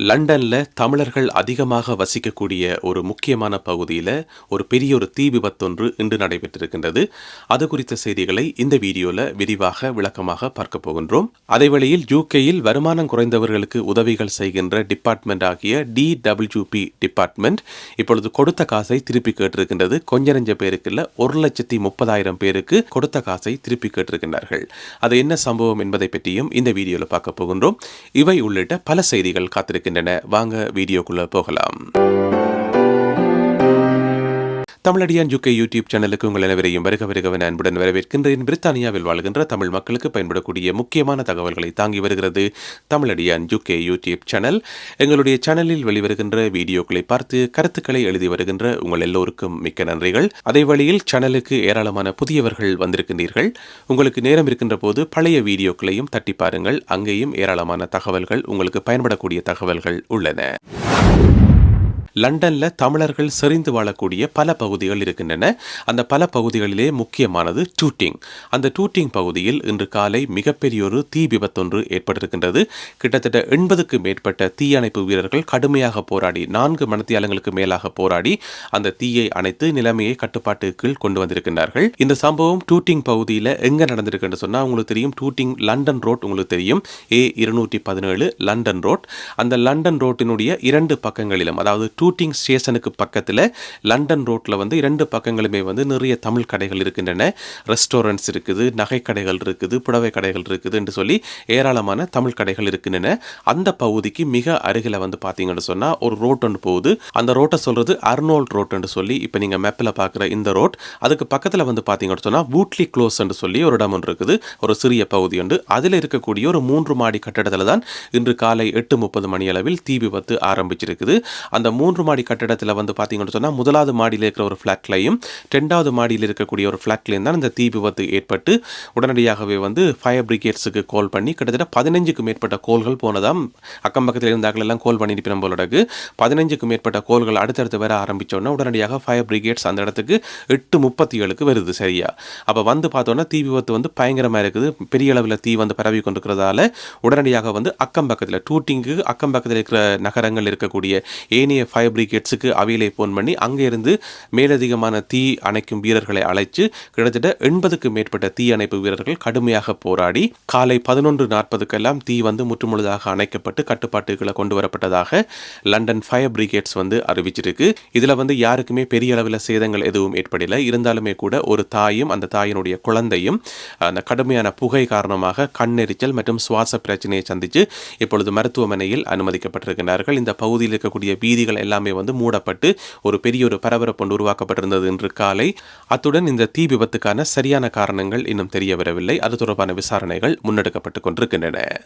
லண்டன்ல தமிழர்கள் அதிகமாக வசிக்கக்கூடிய ஒரு முக்கியமான பகுதியில் ஒரு பெரிய ஒரு தீ விபத்தொன்று இன்று நடைபெற்றிருக்கின்றது. அது குறித்த செய்திகளை இந்த வீடியோவில் விரிவாக விளக்கமாக பார்க்க போகின்றோம். அதேவேளையில் யூகேயில் வருமானம் குறைந்தவர்களுக்கு உதவிகள் செய்கின்ற டிபார்ட்மெண்ட் ஆகிய டிடபிள்யூபி டிபார்ட்மெண்ட் இப்பொழுது கொடுத்த காசை திருப்பி கேட்டிருக்கின்றது. கொஞ்ச நெஞ்ச பேருக்கு இல்லை ஒரு லட்சத்தி முப்பதாயிரம் பேருக்கு கொடுத்த காசை திருப்பி கேட்டிருக்கின்றார்கள். அது என்ன சம்பவம் என்பதை பற்றியும் இந்த வீடியோவில் பார்க்க போகின்றோம். இவை உள்ளிட்ட பல செய்திகள் இருக்கின்றன. வாங்க வீடியோக்குள்ள போகலாம். தமிழடியான் யூகே யூடியூப் சேனலுக்கு உங்கள் அனைவரையும் வருக வருகவன் அன்புடன் வரவேற்கின்றேன். பிரித்தானியாவில் வாழ்கின்ற தமிழ் மக்களுக்கு பயன்படக்கூடிய முக்கியமான தகவல்களை தாங்கி வருகிறது தமிழடியான் யூகே யூடியூப் சேனல் எங்களுடைய சேனலில் வெளிவருகின்ற வீடியோக்களை பார்த்து கருத்துக்களை எழுதி வருகின்ற உங்கள் எல்லோருக்கும் மிக்க நன்றிகள். அதே வழியில் சேனலுக்கு ஏராளமான புதியவர்கள் வந்திருக்கின்றீர்கள். உங்களுக்கு நேரம் இருக்கின்ற போது பழைய வீடியோக்களையும் தட்டி பாருங்கள். அங்கேயும் ஏராளமான தகவல்கள் உங்களுக்கு பயன்படக்கூடிய தகவல்கள் உள்ளன. லண்டனில் தமிழர்கள் செறிந்து வாழக்கூடிய பல பகுதிகள் இருக்கின்றன. அந்த பல பகுதிகளிலே முக்கியமானது டூட்டிங். அந்த டூட்டிங் பகுதியில் இன்று காலை மிகப்பெரிய ஒரு தீ விபத்தொன்று ஏற்பட்டிருக்கின்றது. கிட்டத்தட்ட எண்பதுக்கு மேற்பட்ட தீயணைப்பு வீரர்கள் கடுமையாக போராடி நான்கு மணத்தியாலங்களுக்கு மேலாக போராடி அந்த தீயை அணைத்து நிலைமையை கட்டுப்பாட்டு கீழ் கொண்டு வந்திருக்கின்றார்கள். இந்த சம்பவம் டூட்டிங் பகுதியில் எங்கே நடந்திருக்குன்னு சொன்னால் உங்களுக்கு தெரியும் டூட்டிங் லண்டன் ரோட் உங்களுக்கு தெரியும். ஏ இருநூற்றி பதினேழு லண்டன் ரோட். அந்த லண்டன் ரோட்டினுடைய இரண்டு பக்கங்களிலும் அதாவது டூட்டிங் ஸ்டேஷனுக்கு பக்கத்தில் லண்டன் ரோட்டில் வந்து இரண்டு பக்கங்களுமே வந்து நிறைய தமிழ் கடைகள் இருக்கின்றன. ரெஸ்டாரண்ட்ஸ் இருக்குது நகைக்கடைகள் கடைகள் இருக்குது புடவை கடைகள் இருக்குது என்று சொல்லி ஏராளமான தமிழ் கடைகள் இருக்கின்றன. அந்த பகுதிக்கு மிக அருகில் வந்து பார்த்தீங்கன்னு சொன்னால் ஒரு ரோட் ஒன்று போகுது. அந்த ரோட்டை சொல்கிறது அர்னோல்ட் ரோட்னு சொல்லி இப்போ நீங்கள் மேப்பில் பார்க்குற இந்த ரோட். அதுக்கு பக்கத்தில் வந்து பார்த்தீங்கன்னு சொன்னால் வூட்லி க்ளோஸ்ன்னு சொல்லி ஒரு இடம் ஒன்று இருக்குது. ஒரு சிறிய பகுதி உண்டு. அதில் இருக்கக்கூடிய ஒரு மூன்று மாடி கட்டடத்தில் தான் இன்று காலை எட்டு முப்பது மணி அளவில் தீ விபத்து ஆரம்பிச்சிருக்குது. அந்த மூன்று மூன்று மாடி கட்டடத்தில் வந்து பார்த்தீங்கன்னு சொன்னால் முதலாவது மாடியில் இருக்கிற ஒரு ஃப்ளாட்லையும் ரெண்டாவது மாடியில் இருக்கக்கூடிய ஒரு ஃப்ளாட்லையும் தான் இந்த தீ விபத்து ஏற்பட்டு உடனடியாகவே வந்து ஃபயர் பிரிகேட்ஸுக்கு கால் பண்ணி கிட்டத்தட்ட பதினஞ்சுக்கு மேற்பட்ட கோல்கள் போனதாம். அக்கம் பக்கத்தில் இருந்தார்கள் எல்லாம் கால் பண்ணி இருப்பின போலடகு. பதினஞ்சுக்கு மேற்பட்ட கோல்கள் அடுத்தடுத்து வர ஆரம்பித்தோன்னா உடனடியாக ஃபயர் பிரிகேட்ஸ் அந்த இடத்துக்கு எட்டு முப்பத்தி ஏழுக்கு வருது சரியா? அப்போ வந்து பார்த்தோன்னா தீ விபத்து வந்து பயங்கரமாக இருக்குது. பெரிய அளவில் தீ வந்து பரவி கொண்டிருக்கிறதால உடனடியாக வந்து அக்கம் பக்கத்தில் டூட்டிங்கு அக்கம் பக்கத்தில் இருக்கிற நகரங்கள் இருக்கக்கூடிய ஏனைய ஃபயர் பிரிகேட்ஸுக்கு அவையிலே ஃபோன் பண்ணி அங்கே இருந்து மேலதிகமான தீ அணைக்கும் வீரர்களை அழைச்சு கிட்டத்தட்ட எண்பதுக்கு மேற்பட்ட தீ அணைப்பு வீரர்கள் கடுமையாக போராடி காலை பதினொன்று நாற்பதுக்கெல்லாம் தீ வந்து முற்றுமுழுதாக அணைக்கப்பட்டு கட்டுப்பாட்டுகளை கொண்டு வரப்பட்டதாக லண்டன் ஃபயர் பிரிகேட்ஸ் வந்து அறிவிச்சிருக்கு. இதில் வந்து யாருக்குமே பெரிய அளவில் சேதங்கள் எதுவும் ஏற்படலை. இருந்தாலுமே கூட ஒரு தாயும் அந்த தாயினுடைய குழந்தையும் அந்த கடுமையான புகை காரணமாக கண்ணெரிச்சல் மற்றும் சுவாச பிரச்சனையை சந்தித்து இப்பொழுது மருத்துவமனையில் அனுமதிக்கப்பட்டிருக்கிறார்கள். இந்த பகுதியில் இருக்கக்கூடிய வீதிகள் எல்லாம் வந்து மூடப்பட்டு ஒரு பெரிய ஒரு பரபரப்பு ஒன்று உருவாக்கப்பட்டிருந்தது இன்று காலை. அத்துடன் இந்த தீ விபத்துக்கான சரியான காரணங்கள் இன்னும் தெரிய வரவில்லை அது தொடர்பான விசாரணைகள் முன்னெடுக்கப்பட்டு கொண்டிருக்கின்றன.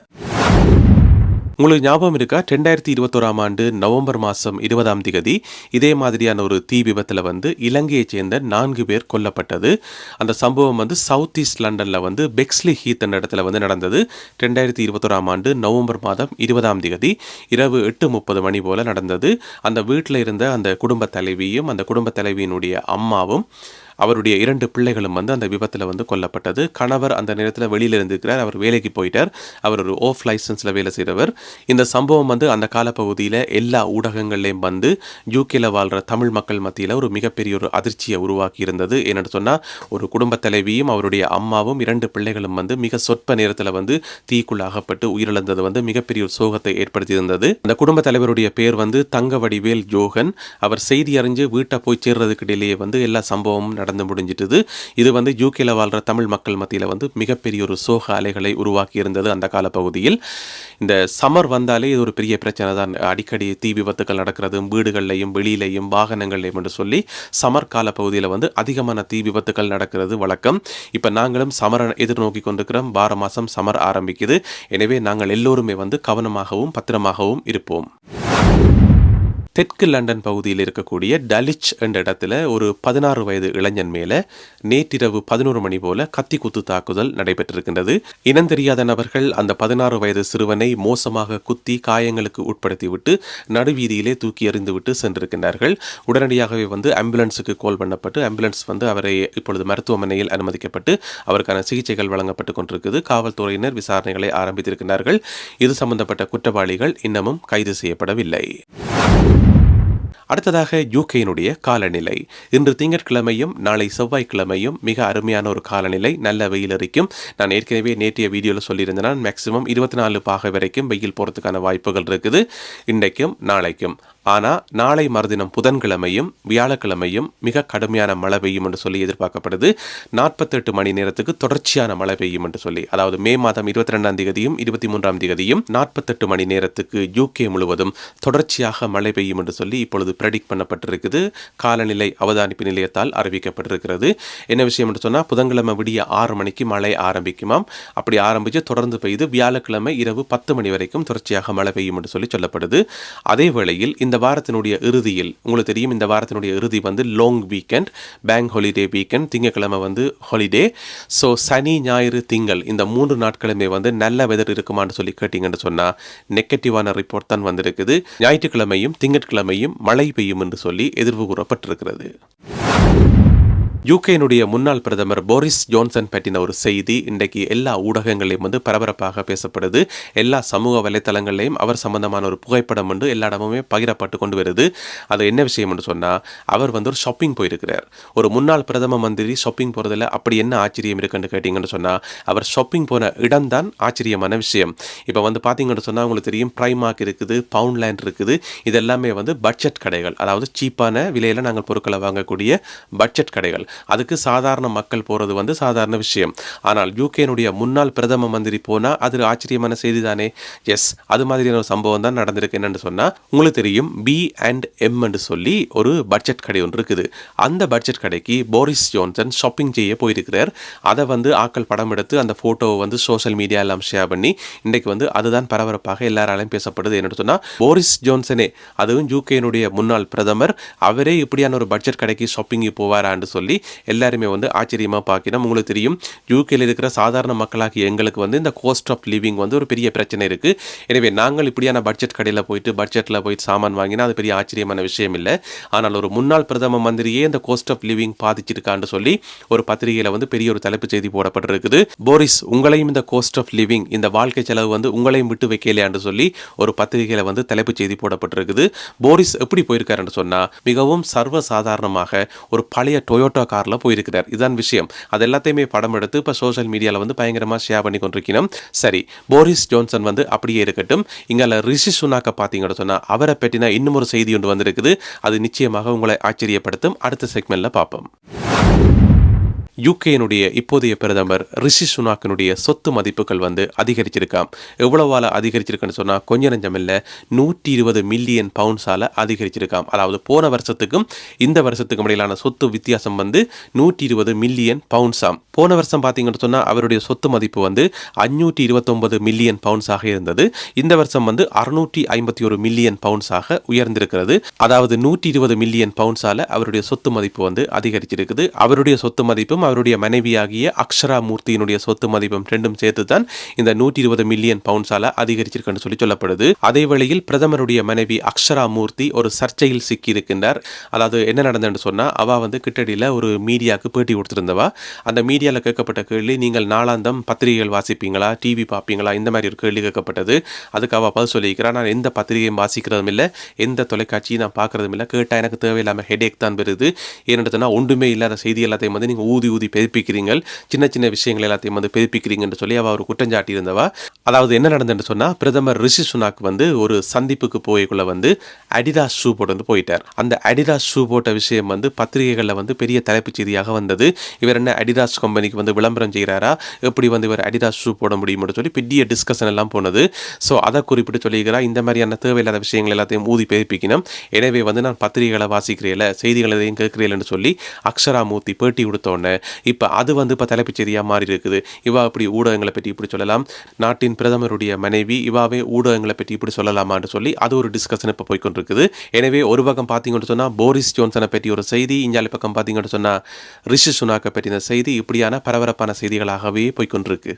உங்களுக்கு ஞாபகம் இருக்கா? ரெண்டாயிரத்தி இருபத்தோராம் ஆண்டு நவம்பர் மாதம் இருபதாம் திகதி இதே மாதிரியான ஒரு தீ விபத்தில் வந்து இலங்கையைச் சேர்ந்த நான்கு பேர் கொல்லப்பட்டது. அந்த சம்பவம் வந்து சவுத் ஈஸ்ட் லண்டனில் வந்து பெக்ஸ்லி ஹீத் என்ற இடத்துல வந்து நடந்தது. ரெண்டாயிரத்தி இருபத்தோராம் ஆண்டு நவம்பர் மாதம் இருபதாம் திகதி இரவு எட்டு முப்பது மணி போல நடந்தது. அந்த வீட்டில் இருந்த அந்த குடும்ப தலைவியும் அந்த குடும்ப தலைவியினுடைய அம்மாவும் அவருடைய இரண்டு பிள்ளைகளும் வந்து அந்த விபத்தில் வந்து கொல்லப்பட்டது. கணவர் அந்த நேரத்தில் வெளியில் இருந்திருக்கிறார். அவர் வேலைக்கு போயிட்டார். அவர் ஒரு ஆஃப் லைசன்ஸில் வேலை செய்கிறவர் இந்த சம்பவம் வந்து அந்த காலப்பகுதியில் எல்லா ஊடகங்கள்லேயும் வந்து யூகேல வாழ்கிற தமிழ் மக்கள் மத்தியில் ஒரு மிகப்பெரிய ஒரு அதிர்ச்சியை உருவாக்கி இருந்தது என்னென்னு சொன்னால் ஒரு குடும்ப தலைவியும் அவருடைய அம்மாவும் இரண்டு பிள்ளைகளும் வந்து மிக சொற்ப நேரத்தில் வந்து தீக்குள்ளாகப்பட்டு உயிரிழந்தது வந்து மிகப்பெரிய ஒரு சோகத்தை ஏற்படுத்தியிருந்தது. அந்த குடும்ப தலைவருடைய பேர் வந்து தங்க வடிவேல் ஜோகன். அவர் செய்தி அறிஞ்சு வீட்டை போய் சேர்றதுக்கு இடையிலேயே வந்து எல்லா சம்பவமும் நடந்து முடிஞ்சிட்டது. இது வந்து யூகேல வாழ்கிற தமிழ் மக்கள் மத்தியில் வந்து மிகப்பெரிய ஒரு சோக அலைகளை உருவாக்கி இருந்தது அந்த காலப்பகுதியில் இந்த சம்மர் வந்தாலே இது ஒரு பெரிய பிரச்சனை தான். அடிக்கடி தீ விபத்துக்கள் நடக்கிறது வீடுகள்லையும் வெளியிலையும் வாகனங்கள்லையும் என்று சொல்லி சமர் கால பகுதியில் வந்து அதிகமான தீ விபத்துக்கள் நடக்கிறது வழக்கம். இப்போ நாங்களும் சமர எதிர்நோக்கி கொண்டிருக்கிறோம். வார மாதம் சமர் ஆரம்பிக்குது. எனவே நாங்கள் எல்லோருமே வந்து கவனமாகவும் பத்திரமாகவும் இருப்போம். தெற்கு லண்டன் பகுதியில் இருக்கக்கூடிய டலிச் என்ற இடத்துல ஒரு பதினாறு வயது இளைஞன் மேலே நேற்றிரவு பதினோரு மணி போல கத்தி குத்து தாக்குதல் நடைபெற்றிருக்கின்றது. இனம் தெரியாத நபர்கள் அந்த பதினாறு வயது சிறுவனை மோசமாக குத்தி காயங்களுக்கு உட்படுத்திவிட்டு நடுவீதியிலே தூக்கி எறிந்துவிட்டு சென்றிருக்கின்றார்கள். உடனடியாகவே வந்து ஆம்புலன்ஸுக்கு கால் பண்ணப்பட்டு ஆம்புலன்ஸ் வந்து அவரை இப்பொழுது மருத்துவமனையில் அனுமதிக்கப்பட்டு அவருக்கான சிகிச்சைகள் வழங்கப்பட்டு கொண்டிருக்குது. காவல்துறையினர் விசாரணைகளை ஆரம்பித்திருக்கிறார்கள் இது சம்பந்தப்பட்ட குற்றவாளிகள் இன்னமும் கைது செய்யப்படவில்லை. அடுத்ததாக யூகேயினுடைய காலநிலை. இன்று திங்கட்கிழமையும் நாளை செவ்வாய்க்கிழமையும் மிக அருமையான ஒரு காலநிலை. நல்ல வெயில் இருக்கும் நான் ஏற்கனவே நேற்றைய வீடியோவில் சொல்லியிருந்தேன் மேக்சிமம் இருபத்தி நாலு பாகை வரைக்கும் வெயில் போகிறதுக்கான வாய்ப்புகள் இருக்குது. இன்றைக்கும் நாளைக்கும். ஆனால் நாளை மறுதினம் புதன்கிழமையும் வியாழக்கிழமையும் மிக கடுமையான மழை பெய்யும் என்று சொல்லி எதிர்பார்க்கப்படுது. நாற்பத்தெட்டு மணி நேரத்துக்கு தொடர்ச்சியான மழை பெய்யும் என்று சொல்லி அதாவது மே மாதம் இருபத்தி ரெண்டாம் தேதியும் இருபத்தி மூன்றாம் தேதியும் நாற்பத்தெட்டு மணி நேரத்துக்கு யூகே முழுவதும் தொடர்ச்சியாக மழை பெய்யும் என்று சொல்லி இப்பொழுது ப்ரெடிக்ட் பண்ணப்பட்டிருக்குது. காலநிலை அவதானிப்பு நிலையத்தால் அறிவிக்கப்பட்டிருக்கிறது. என்ன விஷயம் என்று சொன்னால் புதன்கிழமை விடிய ஆறு மணிக்கு மழை ஆரம்பிக்குமாம். அப்படி ஆரம்பித்து தொடர்ந்து பெய்து வியாழக்கிழமை இரவு பத்து மணி வரைக்கும் தொடர்ச்சியாக மழை பெய்யும் என்று சொல்லி சொல்லப்படுது. அதே வேளையில் இந்த வாரத்தினுடைய இறுதியில் உங்களுக்கு தெரியும் இந்த வாரத்தினுடைய இறுதி வந்து long weekend bank holiday weekend திங்கக்கிழமை வந்து ஹாலிடே ஸோ சனி ஞாயிறு திங்கள் இந்த மூன்று நாட்களுமே வந்து நல்ல வெதர் இருக்குமான்னு சொல்லி கேட்டிங்கன்னு சொன்னால் நெகட்டிவான ரிப்போர்ட் தான் வந்திருக்குது. ஞாயிற்றுக்கிழமையும் திங்கட்கிழமையும் மழை பெய்யும் என்று சொல்லி எதிர்வு கூறப்பட்டிருக்கிறது. யூகேனுடைய முன்னாள் பிரதமர் போரிஸ் ஜோன்சன் பற்றின ஒரு செய்தி இன்றைக்கு எல்லா ஊடகங்களையும் வந்து பரபரப்பாக பேசப்படுது. எல்லா சமூக வலைத்தளங்களையும் அவர் சம்பந்தமான ஒரு புகைப்படம் வந்து எல்லா இடமுமே பகிரப்பட்டு கொண்டு வருது. அது என்ன விஷயம் என்று சொன்னால் அவர் வந்து ஒரு ஷாப்பிங் போயிருக்கிறார். ஒரு முன்னாள் பிரதம மந்திரி ஷாப்பிங் போகிறதுல அப்படி என்ன ஆச்சரியம் இருக்குன்னு கேட்டிங்கன்னு சொன்னால் அவர் ஷாப்பிங் போன இடம்தான் ஆச்சரியமான விஷயம். இப்போ வந்து பார்த்தீங்கன்னு சொன்னால் உங்களுக்கு தெரியும் ப்ரைமார்க் இருக்குது பவுண்ட்லேண்ட் இருக்குது. இதெல்லாமே வந்து பட்ஜெட் கடைகள் அதாவது சீப்பான விலையில் நாங்கள் பொருட்களை வாங்கக்கூடிய பட்ஜெட் கடைகள். அதுக்கு சாதாரண மக்கள் போகிறது வந்து சாதாரண விஷயம். ஆனால் யூகேனுடைய முன்னாள் பிரதம மந்திரி போனால் அது ஆச்சரியமான செய்தி தானே எஸ் அது மாதிரியான ஒரு சம்பவம் தான் நடந்திருக்கு. என்னென்னு சொன்னால் உங்களுக்கு தெரியும் பி அண்ட் எம் என்று சொல்லி ஒரு பட்ஜெட் கடை ஒன்று இருக்குது. அந்த பட்ஜெட் கடைக்கு போரிஸ் ஜோன்சன் ஷாப்பிங் செய்ய போயிருக்கிறார். அதை வந்து ஆக்கள் படம் எடுத்து அந்த ஃபோட்டோவை வந்து சோஷியல் மீடியா எல்லாம் ஷேர் பண்ணி இன்றைக்கு வந்து அதுதான் பரபரப்பாக எல்லாராலையும் பேசப்படுது. என்னென்னு சொன்னால் போரிஸ் ஜோன்சனே அதுவும் யூகேனுடைய முன்னாள் பிரதமர் அவரே இப்படியான ஒரு பட்ஜெட் கடைக்கு ஷாப்பிங்கு போவாரான்னு சொல்லி எல்லாருமே வந்து ஆச்சரியமாக பார்க்கணும். உங்களுக்கு தெரியும் யூகேல இருக்கிற சாதாரண மக்களாகி எங்களுக்கு வந்து இந்த கோஸ்ட் ஆஃப் லிவிங் வந்து ஒரு பெரிய பிரச்சனை இருக்குது எனவே நாங்கள் இப்படியான பட்ஜெட் கடையில் போயிட்டு பட்ஜெட்டில் போயிட்டு சாமான் வாங்கினா அது பெரிய ஆச்சரியமான விஷயம் இல்லை. ஆனால் ஒரு முன்னாள் பிரதம மந்திரியே இந்த கோஸ்ட் ஆஃப் லிவிங் பாதிச்சிருக்கான்னு சொல்லி ஒரு பத்திரிகையில் வந்து பெரிய ஒரு தலைப்பு செய்தி போடப்பட்டிருக்குது. போரிஸ் உங்களையும் இந்த கோஸ்ட் ஆஃப் லிவிங் இந்த வாழ்க்கை செலவு வந்து உங்களையும் விட்டு வைக்கலையான்னு சொல்லி ஒரு பத்திரிகையில் வந்து தலைப்பு செய்தி போடப்பட்டிருக்குது. போரிஸ் எப்படி போயிருக்காருன்னு சொன்னால் மிகவும் சர்வ சாதாரணமாக ஒரு பழைய டொயோட்டா காரில் போயிருக்கிறார். இதுதான் விஷயம். அது எல்லாத்தையுமே படம் எடுத்து இப்போ சோஷியல் மீடியாவில் வந்து பயங்கரமாக ஷேர் பண்ணி கொண்டிருக்கணும். சரி போரிஸ் ஜோன்சன் வந்து அப்படியே இருக்கட்டும். இங்கே ரிஷி சுனாக்க பார்த்தீங்கன்னு சொன்னால் அவரை பற்றின இன்னும் ஒரு செய்தி ஒன்று வந்திருக்குது. அது நிச்சயமாக உங்களை ஆச்சரியப்படுத்தும். அடுத்த செக்மெண்ட்டில் பார்ப்போம். யூகேனுடைய இப்போதைய பிரதமர் ரிஷி சுனாக்கினுடைய சொத்து மதிப்புகள் வந்து அதிகரிச்சிருக்காம் எவ்வளவால அதிகரிச்சிருக்குன்னு சொன்னால் கொஞ்ச நஞ்சம் இல்லை நூற்றி இருபது மில்லியன் பவுண்ட்ஸால் அதிகரிச்சிருக்காம் அதாவது போன வருஷத்துக்கும் இந்த வருஷத்துக்கும் இடையிலான சொத்து வித்தியாசம் வந்து நூற்றி இருபது மில்லியன் பவுண்ட்ஸாம் போன வருஷம் பார்த்தீங்கன்னு சொன்னால் அவருடைய சொத்து மதிப்பு வந்து அஞ்சூற்றி இருபத்தொன்பது மில்லியன் பவுண்ட்ஸாக இருந்தது. இந்த வருஷம் வந்து அறுநூற்றி ஐம்பத்தி ஒரு மில்லியன் பவுண்ட்ஸாக உயர்ந்திருக்கிறது. அதாவது நூற்றி இருபது மில்லியன் பவுன்ஸால் அவருடைய சொத்து மதிப்பு வந்து அதிகரிச்சிருக்குது. அவருடைய சொத்து மதிப்பும் அவருடைய மனைவியாகிய அக்ஷரா மூர்த்தியினுடைய சொத்து மதிப்பும் ரெண்டும் சேர்த்து தான் இந்த நூற்றி இருபது மில்லியன் பவுண்ட்ஸால அதிகரிச்சிருக்குன்னு சொல்லி சொல்லப்படுது. அதே வேளையில் பிரதமருடைய மனைவி அக்ஷரா மூர்த்தி ஒரு சர்ச்சையில் சிக்கி இருக்கின்றார் அதாவது என்ன நடந்ததுன்னு சொன்னா அவ வந்து கிட்டடியில் ஒரு மீடியாவுக்கு பேட்டி கொடுத்திருந்தவா. அந்த மீடியாவில் கேட்கப்பட்ட கேள்வி நீங்கள் நாளாந்தம் பத்திரிகைகள் வாசிப்பீங்களா? டிவி பார்ப்பீங்களா? இந்த மாதிரி ஒரு கேள்வி கேட்கப்பட்டது. அதுக்கு அவள் பதில் சொல்லியிருக்கிறா நான் எந்த பத்திரிகையும் வாசிக்கிறதும் இல்லை எந்த தொலைக்காட்சியும் நான் பார்க்கறதும் இல்லை. கேட்டால் எனக்கு தேவையில்லாமல் ஹெடேக் தான் வருது. ஏன்னு ஒன்றுமே இல்லாத செய்தி எல்லாத்தையும் வந்து நீங்கள் ஊதி ஊதி பெருப்பிக்கிறீங்க சின்ன சின்ன விஷயங்கள் எல்லாத்தையும் வந்து பெருப்பிக்கிறீங்கன்னு சொல்லி அவள் ஒரு குற்றஞ்சாட்டி இருந்தவா அதாவது என்ன நடந்ததுன்னு சொன்னால் பிரதமர் ரிஷி சுனாக் வந்து ஒரு சந்திப்புக்கு போய்க்குள்ள வந்து அடிடாஸ் ஷூ போட்டு வந்து போயிட்டார். அந்த அடிடாஸ் ஷூ போட்ட விஷயம் வந்து பத்திரிகைகளில் வந்து பெரிய தலைப்புச் செய்தியாக வந்தது. இவர் என்ன அடிடாஸ் கம்பெனிக்கு வந்து விளம்பரம் செய்கிறாரா? எப்படி வந்து இவர் அடிடாஸ் ஷூ போட முடியும்னு சொல்லி பெரிய டிஸ்கஷன் எல்லாம் போனது. ஸோ அதை குறிப்பிட்டு சொல்லியிருக்கிறா இந்த மாதிரியான தேவையில்லாத விஷயங்கள் எல்லாத்தையும் ஊதி பெருப்பிக்கணும். எனவே வந்து நான் பத்திரிகைகளை வாசிக்கிறேன் செய்திகள் எதையும் கேட்கிறேன்னு சொல்லி அக்ஷரா மூர்த்தி பேட்டி கொடுத்தோன்னே இப்போ அது வந்து இப்போ தலைப்புச் செய்தியாக மாறி இருக்குது இவா இப்படி ஊடகங்களை பற்றி இப்படி சொல்லலாம். நாட்டின் பிரதமருடைய மனைவி இவாவே ஊடகங்களை பற்றி இப்படி சொல்லலாமான்னு சொல்லி அது ஒரு டிஸ்கஷன் இப்போ போய்கொண்டிருக்குது எனவே ஒரு பக்கம் பார்த்தீங்கன்னு சொன்னால் போரிஸ் ஜோன்சனை பற்றி ஒரு செய்தி இஞ்சாலி பக்கம் பார்த்தீங்கன்னு சொன்னால் ரிஷி சுனாக்கை பற்றின செய்தி இப்படியான பரபரப்பான செய்திகளாகவே போய்கொண்டிருக்கு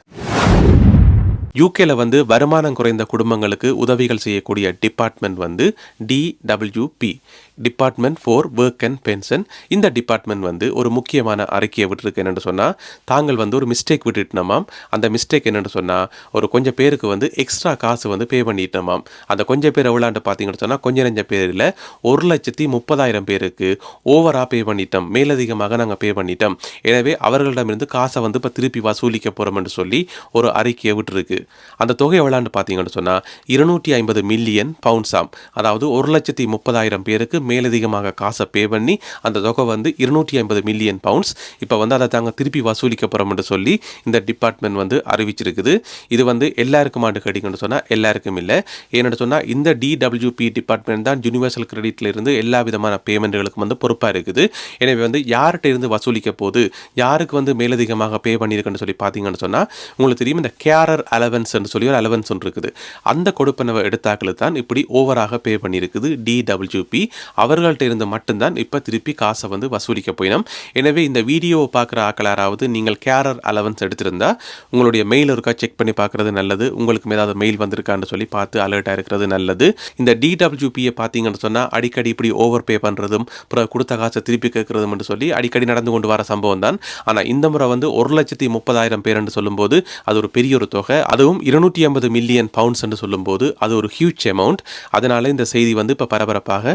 யூகேல வந்து வருமானம் குறைந்த குடும்பங்களுக்கு உதவிகள் செய்யக்கூடிய டிபார்ட்மெண்ட் வந்து DWP department for work and pension இந்த டிபார்ட்மெண்ட் வந்து ஒரு முக்கியமான அறிக்கையை விட்டுருக்கு என்னென்னு சொன்னால் தாங்கள் வந்து ஒரு மிஸ்டேக் விட்டுட்டோமாம் அந்த மிஸ்டேக் என்னென்னு சொன்னால் ஒரு கொஞ்சம் பேருக்கு வந்து எக்ஸ்ட்ரா காசு வந்து பே பண்ணிட்டோமாம் அந்த கொஞ்சம் பேர் எவ்வளோன்ட்டு பார்த்தீங்கன்னு சொன்னால் கொஞ்சம் நெஞ்ச பேரில் ஒரு லட்சத்தி முப்பதாயிரம் பேருக்கு ஓவராக பே பண்ணிட்டோம். மேலதிகமாக நாங்கள் பே பண்ணிட்டோம். எனவே அவர்களிடமிருந்து காசை வந்து இப்போ திருப்பி வசூலிக்க போகிறோம்னு சொல்லி ஒரு அறிக்கையை விட்டுருக்கு. அந்த தொகை எவ்வளோன்னு பார்த்தீங்கன்னு சொன்னால் இருநூற்றி ஐம்பது மில்லியன் பவுண்ட்ஸாம் அதாவது ஒரு லட்சத்தி முப்பதாயிரம் பேருக்கு மேலதிகமாக காசை பே பண்ணி அந்த தொகை வந்து இருநூற்றி ஐம்பது மில்லியன் பவுண்ட்ஸ் இப்போ வந்து அதை தாங்க திருப்பி வசூலிக்க போகிறோம்னு சொல்லி இந்த டிபார்ட்மெண்ட் வந்து அறிவிச்சிருக்குது. இது வந்து எல்லாருக்கும் ஆண்டு கிடைக்கும்னு சொன்னால் எல்லாருக்கும் இல்லை. ஏன்னு சொன்னால் இந்த டிடபிள்யூபி டிபார்ட்மெண்ட் தான் யூனிவர்சல் கிரெடிட்ல இருந்து எல்லா விதமான பேமெண்ட்டுகளுக்கும் வந்து பொறுப்பாக இருக்குது. எனவே வந்து யார்கிட்ட இருந்து வசூலிக்க போது யாருக்கு வந்து மேலதிகமாக பே பண்ணியிருக்குன்னு சொல்லி பார்த்தீங்கன்னு சொன்னால் உங்களுக்கு தெரியும் இந்த கேரர் அலவன்ஸ்ன்னு சொல்லி ஒரு அலவன்ஸ் ஒன்று இருக்குது. அந்த கொடுப்பனவை எடுத்தாக்களுக்கு தான் இப்படி ஓவராக பே பண்ணியிருக்குது டிடபிள்யூபி அவர்கள்ட்ட இருந்து மட்டும்தான் இப்போ திருப்பி காசை வந்து வசூலிக்க போயினோம். எனவே இந்த வீடியோவை பார்க்குற ஆக்களாராவது நீங்கள் கேரர் அலவன்ஸ் எடுத்திருந்தால் உங்களுடைய மெயில் இருக்கா செக் பண்ணி பார்க்குறது நல்லது. உங்களுக்கு ஏதாவது மெயில் வந்திருக்கான்னு சொல்லி பார்த்து அலர்ட்டாக இருக்கிறது நல்லது. இந்த டிடபிள்யூபியை பார்த்தீங்கன்னு சொன்னால் அடிக்கடி இப்படி ஓவர் பே பண்ணுறதும் அப்புறம் கொடுத்த காசை திருப்பி கேட்குறதும் சொல்லி அடிக்கடி நடந்து கொண்டு வர சம்பவம் தான். ஆனால் இந்த முறை வந்து ஒரு லட்சத்தி முப்பதாயிரம் பேர் என்று சொல்லும்போது அது ஒரு பெரிய ஒரு தொகை. அதுவும் இருநூற்றி ஐம்பது மில்லியன் பவுண்ட்ஸ் என்று சொல்லும்போது அது ஒரு ஹியூஜ் அமௌண்ட் அதனால் இந்த செய்தி வந்து இப்போ பரபரப்பாக